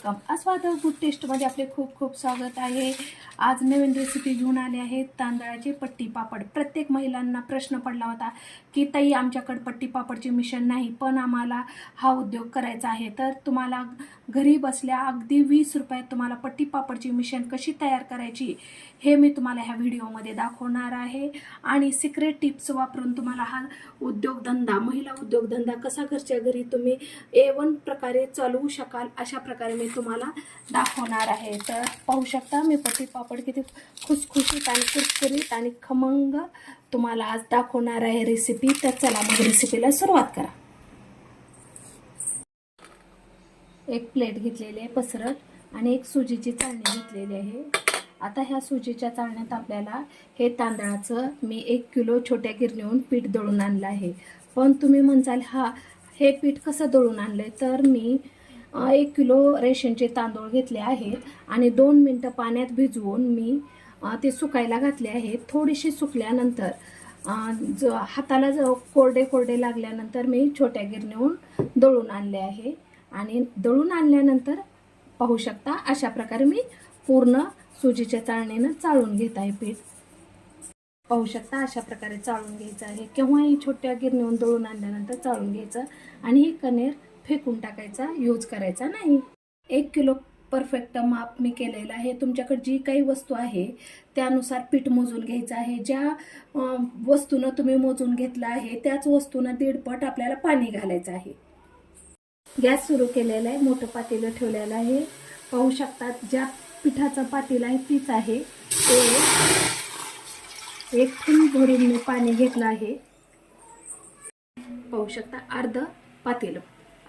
Welcome अस्वाद good टेस्टमध्ये आपले खूप खूप स्वागत आहे. आज नवीन रेसिपी घेऊन आले आहे तांदळाचे पट्टी पापड. प्रत्येक महिलांना प्रश्न पडला होता की ताई आमच्याकडे पट्टी पापडचे मिशन नाही पण आम्हाला हा उद्योग करायचा आहे. तर तुम्हाला घरी बसल्या अगदी वीस रुपयात तुम्हाला पट्टी पापडची मिशन कशी तयार करायची हे मी तुम्हाला ह्या व्हिडिओमध्ये दाखवणार आहे. आणि सिक्रेट टिप्स वापरून तुम्हाला हा उद्योगधंदा महिला उद्योगधंदा कसा घरच्या घरी तुम्ही ए वन प्रकारे चालवू शकाल अशा प्रकारे मी तुम्हाला दाखवणार आहे. तर पाहू शकता मी पती पापड किती खुसखुशीत आणि कुरकुरीत आणि खमंग तुम्हाला आज दाखवणार आहे रेसिपी तर चला मग रेसिपीला सुरुवात करा. एक प्लेट घेतलेली आहे पसरट आणि एक सुजीची चाळणी घेतलेली आहे. आता ह्या सुजीच्या चाळण्यात आपल्याला हे तांदळाचं मी एक किलो छोट्या गिरणीहून पीठ दळून आणलं आहे. पण तुम्ही म्हणसाल हा हे पीठ कसं दळून आणलं आहे तर मी एक किलो रेशनचे तांदूळ घेतले आहेत आणि दोन मिनटं पाण्यात भिजवून मी ते सुकायला घातले आहेत. थोडीशी सुकल्यानंतर ज हाताला ज कोरडे कोरडे लागल्यानंतर मी छोट्या गिरणीहून दळून आणले आहे. आणि दळून आणल्यानंतर पाहू शकता अशा प्रकारे मी पूर्ण सुजीच्या चाळणीनं चाळून घेत आहे पीठ. पाहू शकता अशा प्रकारे चाळून घ्यायचं आहे. केव्हाही छोट्या गिरणीहून दळून आणल्यानंतर चाळून घ्यायचं. आणि हे कणेर फेकून टाकायचा यूज करायचा नाही. एक किलो परफेक्ट माप मी केलेलं आहे. तुमच्याकडे जी काही वस्तू आहे त्यानुसार पीठ मोजून घ्यायचं आहे. ज्या वस्तूनं तुम्ही मोजून घेतलं आहे त्याच वस्तूनं दीडपट आपल्याला पाणी घालायचं आहे. गॅस सुरू केलेला आहे मोठं पातेलं ठेवलेलं आहे. पाहू शकतात ज्या पिठाचं पातेलं आहे तीच आहे. ते एक फुल भरून मी पाणी घेतलं आहे. पाहू शकता अर्ध पातेलं.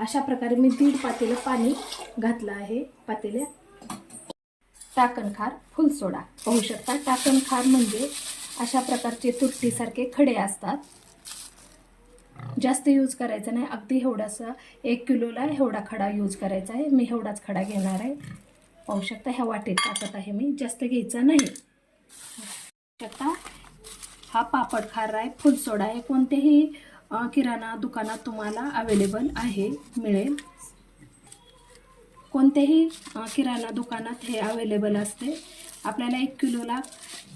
अशा प्रकारे मी दीड पातेलं पाणी घातलं आहे. पातेल्या टाकणखार फुल सोडा. पाहू शकता टाकणखार म्हणजे अशा प्रकारचे तुरटीसारखे खडे असतात. जास्त यूज करायचा नाही. अगदी एवढासा एक किलोला एवढा खडा यूज करायचा आहे. मी एवढाच खडा घेणार आहे. पाहू शकता ह्या वाटेत टाकत आहे मी. जास्त घ्यायचा नाही. शकता हा पापड खार आहे फुलसोडा आहे. कोणतेही किराणा दुकानात तुम्हाला अवेलेबल आहे मिळेल. कोणत्याही किराणा दुकानात हे अवेलेबल असते. आपल्याला एक किलोला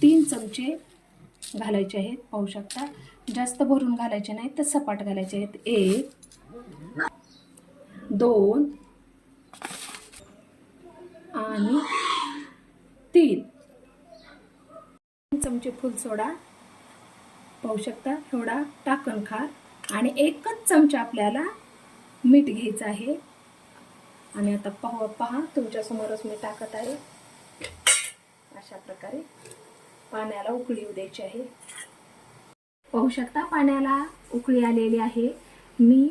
तीन चमचे घालायचे आहेत पाहू शकता. जास्त भरून घालायचे नाहीत तर सपाट घालायचे आहेत. एक दोन आणि तीन. तीन चमचे फुल सोडा पाहू शकता. एवढा टाकण खार. आणि एकच चमचा आपल्याला मीठ घ्यायचं आहे. आणि आता पाहू पहा तुमच्यासमोरच मी टाकत आहे. अशा प्रकारे पाण्याला उकळी येऊ द्यायची आहे. पाहू शकता पाण्याला उकळी आलेली आहे. मी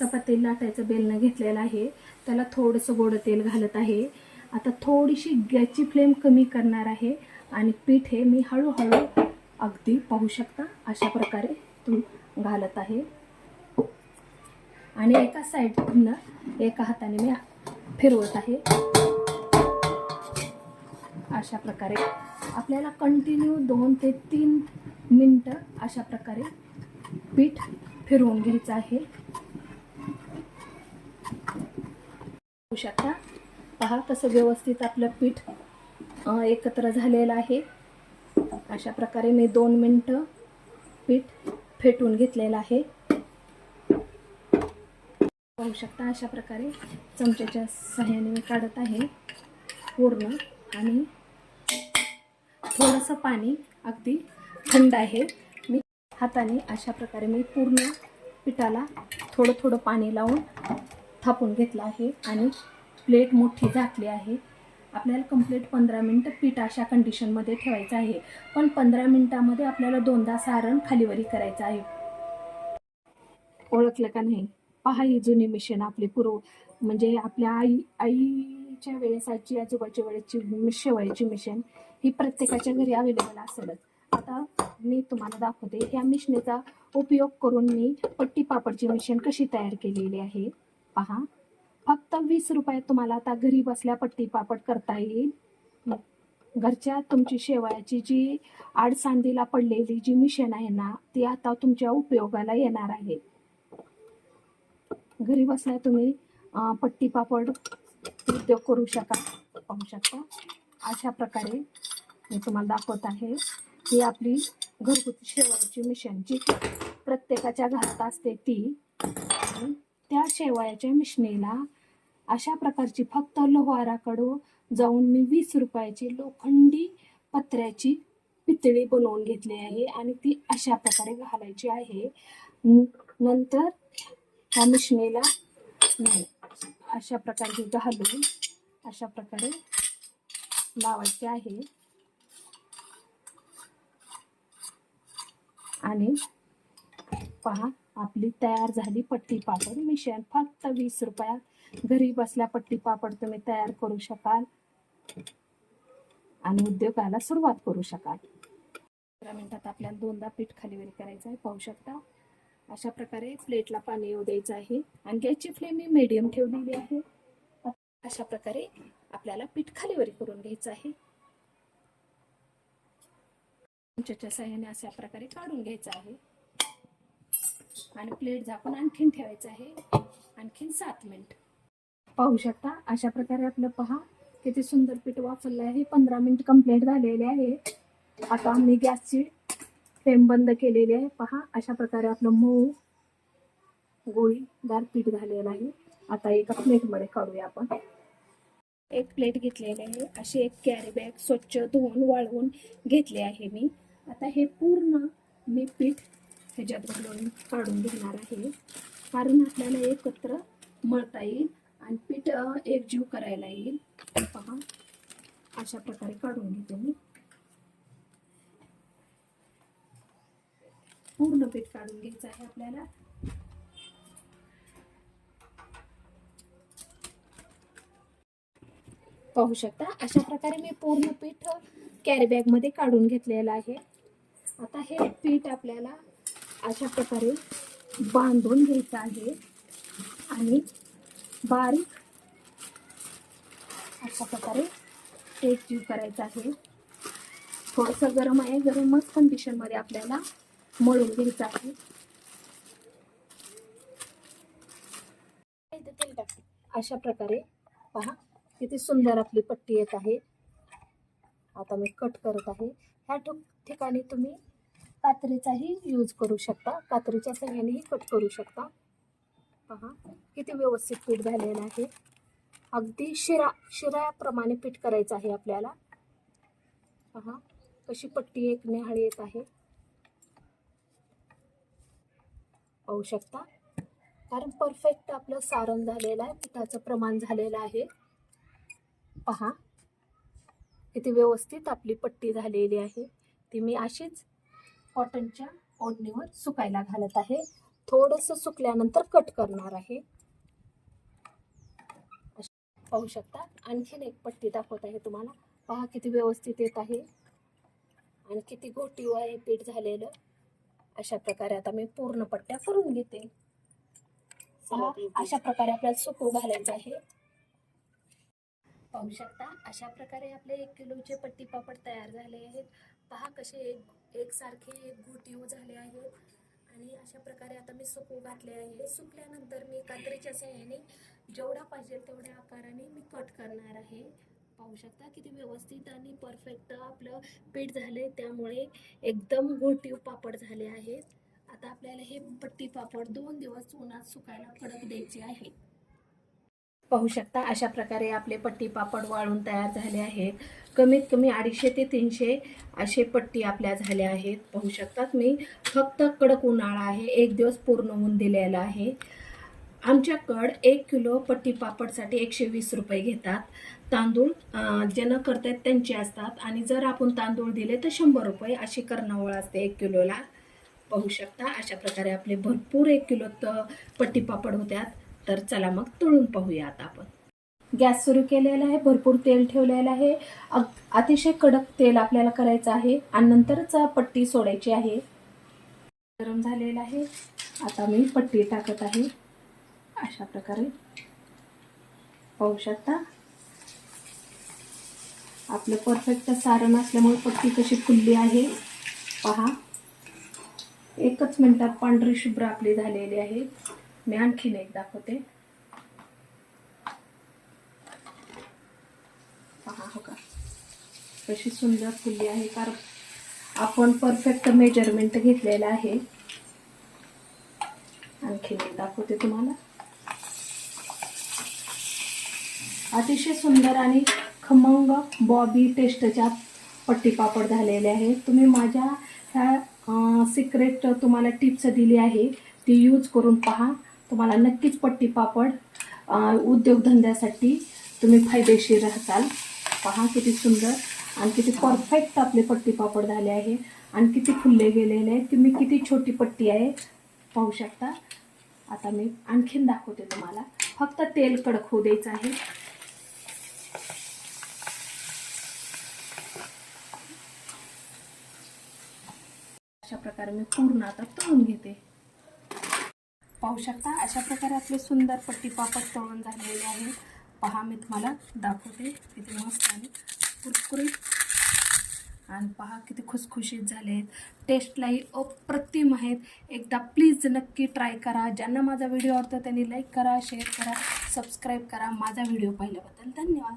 चपाती लाटायचं बेलणं घेतलेलं आहे. त्याला थोडंसं गोडं तेल घालत आहे. आता थोडीशी गॅसची फ्लेम कमी करणार आहे. आणि पीठ हे मी हळूहळू अगदी पाहू शकता अशा प्रकारे तुम घालत आहे. आणि एका साईडनं एका हाताने मी फिरवत आहे. अशा प्रकारे आपल्याला कंटिन्यू दोन ते तीन मिनटं अशा प्रकारे पीठ फिरवून घ्यायचं आहे. शकता. पहा कसं व्यवस्थित आपलं पीठ एकत्र झालेलं आहे. अशा प्रकारे मी दोन मिनटं पीठ फेटून घेतलेलं आहे. पाहू शकता अशा प्रकारे चमच्याच्या सहाय्याने मी काढत आहे. पूर्ण आणि थोडंसं पाणी अगदी थंड आहे. मी हाताने अशा प्रकारे मी पूर्ण पिठाला थोडं थोडं पाणी लावून थापून घेतलं आहे आणि प्लेट मोठी झाकली आहे. आपल्याला कंप्लीट पंधरा मिनटं पीठ अशा कंडिशनमध्ये ठेवायचं आहे. पण पंधरा मिनटामध्ये आपल्याला दोनदा सारण खालीवरी करायचं आहे. ओळखलं का नाही? पहा ही जुनी मिशन आपली पूर्व म्हणजे आपल्या आई आईच्या वेळेस आजी आजोबाच्या वेळेची शेवळीची मिशन ही प्रत्येकाच्या घरी अवेलेबल असेलच. आता मी तुम्हाला दाखवते ह्या मिशनीचा उपयोग करून मी पट्टी पापडची मिशन कशी तयार केलेली आहे. पहा. फक्त वीस रुपयात तुम्हाला आता घरी बसल्या पट्टी पापड करता येईल. घरच्या तुमची शेवयाची जी आडसांदीला पडलेली जी मिशन आहे ना ती आता तुमच्या उपयोगाला येणार आहे. घरी बसल्या तुम्ही पट्टी पापड उद्योग करू शकाल पाहू शकता. अशा प्रकारे मी तुम्हाला दाखवत आहे. ही आपली घरगुती शेवयाची मिशन जी प्रत्येकाच्या घरात असते ती. त्या शेवयाच्या मिशनीला अशा प्रकारची फक्त लोहाराकडं जाऊन मी वीस रुपयाची लोखंडी पत्र्याची पितळी बनवून घेतली आहे आणि ती अशा प्रकारे घालायची आहे. नंतर त्या मिशनीला अशा प्रकारे घालून अशा प्रकारे लावायचे आहे. आणि पहा आपली तयार झाली पट्टी पापड. मिशन फक्त वीस रुपयात घरी बसल्या पट्टी पापड तुम्ही तयार करू शकाल. आणि उद्योगाला सुरुवात करू शकाल. पंधरा मिनिटात आपल्याला दोनदा पीठ खालीवरी करायचं आहे पाहू शकता. अशा प्रकारे प्लेटला पाणी येऊ द्यायचं आहे. आणि गॅसची फ्लेम मी मीडियम ठेवलेली आहे. अशा प्रकारे आपल्याला पीठ खालीवरी करून घ्यायचं आहे. चमच्याच्या साह्याने अशा प्रकारे काढून घ्यायचं आहे. आणि प्लेट झाकून आणखीन ठेवायचं आहे. आणखीन सात मिनिट. पाहू शकता. अशा प्रकारे आपलं पहा. किती सुंदर पीठ वापरलं आहे. पंधरा मिनिट कंप्लीट झालेले आहे. आता आम्ही गॅसची फ्लेम बंद केलेली आहे. पहा. अशा प्रकारे आपलं मऊ गोळीदार पीठ झालेलं आहे. आता एका प्लेटमध्ये काढूया आपण. एक प्लेट घेतलेली आहे. अशी एक कॅरी बॅग स्वच्छ धुवून वाळवून घेतले आहे मी. आता हे पूर्ण मी पीठ ह्याच्यात घालून काढून घेणार आहे. कारण आपल्याला एकत्र मळता येईल. आणि पीठ एकजीव करायला येईल. पहा अशा प्रकारे काढून घेते मी. पूर्ण पीठ काढून घ्यायचं आहे आपल्याला. पाहू शकता अशा प्रकारे मी पूर्ण पीठ कॅरी बॅगमध्ये काढून घेतलेलं आहे. आता हे पीठ आपल्याला अशा प्रकारे बांधून घ्यायचं आहे. आणि बारीक. अशा प्रकारे एकजीव करायचा आहे. थोडंसं गरम आहे. गरमच कंडिशनमध्ये आपल्याला मळून घ्यायचं आहे. अशा प्रकारे पहा किती सुंदर आपली पट्टी येत आहे. आता मी कट करत आहे. ह्या ठिक- ठिकाणी तुम्ही कात्रीचाही यूज करू शकता. कात्रीच्या सहाय्यानेही कट करू शकता. पहा किती व्यवस्थित पीठ झालेलं आहे. अगदी शिरा शिराप्रमाणे पीठ करायचं आहे आपल्याला. पहा कशी पट्टी एक निहाळी येत आहे. पाहू शकता? कारण परफेक्ट आपलं सारण झालेलं आहे पिठाचं प्रमाण झालेलं आहे. पहा किती व्यवस्थित आपली पट्टी झालेली आहे. ती मी अशीच कॉटनच्या ओढणीवर सुकायला घालत आहे. थोडंसं सुकल्यानंतर कट करणार आहे. पाहू शकता. आणखीन एक पट्टी दाखवत आहे तुम्हाला. पहा किती व्यवस्थित येत आहे. आणि किती घोटीव आहे पीठ झालेलं. अशा प्रकारे आता मी पूर्ण पट्ट्या करून घेते. पहा अशा प्रकारे आपल्याला सुकू घालायचं आहे. पाहू शकता अशा प्रकारे आपले एक किलोचे पट्टी पापड तयार झाले आहेत. पहा कसे एक एकसारखे एक घोटीव झाले आहेत. आणि अशा प्रकारे आता मी सुकू घातले आहे. सुकल्यानंतर मी कात्रीच्या सहाय्याने जेवढा पाहिजे तेवढ्या आकाराने मी कट करणार आहे. पाहू शकता किती व्यवस्थित आणि परफेक्ट आपलं पीठ झाले त्यामुळे एकदम घोटीव पापड झाले आहेत. आता आपल्याला हे पट्टी पापड दोन दिवस उन्हात सुकायला कडक द्यायचे आहे. पाहू शकता. अशा प्रकारे आपले पट्टी पापड वाळून तयार झाले आहेत. कमीत कमी अडीचशे ते तीनशे असे पट्टी आपल्या झाल्या आहेत. पाहू शकतात मी. फक्त कडक उन्हाळा आहे. एक दिवस पूर्ण ऊन दिलेला आहे. आमच्याकड एक किलो पट्टी पापडसाठी एकशे वीस रुपये घेतात. तांदूळ अं, ज्यांना करतायत त्यांचे असतात. आणि जर आपण तांदूळ दिले तर शंभर रुपये. अशी कर्णावळ असते एक किलोला. पाहू शकता. अशा प्रकारे आपले भरपूर एक किलो तर पट्टी पापड होत्यात. तर चला मग तळून पाहूया आता आपण. गॅस सुरू केलेला आहे भरपूर तेल ठेवलेलं आहे. अग- अतिशय कडक तेल आपल्याला करायचं आहे आणि नंतरच पट्टी सोडायची आहे. गरम झालेला आहे. आता मी पट्टी टाकत आहे. अशा प्रकारे. पाहू शकता? आपलं परफेक्ट सारण असल्यामुळे पट्टी कशी फुलली आहे. पहा. एकच मिनटात पांढरी शुभ्र आपली झालेली आहे. मी आणखीन एक दाखवते. हो कशी सुंदर फुलली आहे. कारण आपण परफेक्ट मेजरमेंट घेतलेलं आहे. आणखीन एक दाखवते तुम्हाला. अतिशय सुंदर आणि खमंग बॉबी टेस्टच्या पट्टी पापड झालेले आहे. तुम्ही माझ्या ह्या सिक्रेट तुम्हाला टिप्स दिली आहे. ती यूज करून पहा. तुम्हाला नक्कीच पट्टी पापड उद्योगधंद्यासाठी तुम्ही फायदेशीर राहताल. पहा किती सुंदर आणि किती परफेक्ट आपले पट्टी पापड झाले आहे. आणि किती फुलले गेलेले आहेत. तुम्ही किती छोटी पट्टी आहे पाहू शकता. आता मी आणखीन दाखवते तुम्हाला. फक्त तेल कडक होऊ द्यायचं आहे. अशा प्रकारे मी पूर्ण आता तळून घेते. पाहू शकता. अशा प्रकारे आपले सुंदर पट्टी पापड तळून झालेले आहे पहा मी तुम्हाला दाखवते. किती मस्त आणि कुरकुरीत. आणि पहा किती खुसखुशीत झाले आहेत. टेस्टलाही अप्रतिम आहेत. एकदा प्लीज नक्की ट्राय करा. ज्यांना माझा व्हिडिओ आवडतो त्यांनी लाईक करा शेअर करा सबस्क्राईब करा. माझा व्हिडिओ पाहिल्याबद्दल धन्यवाद.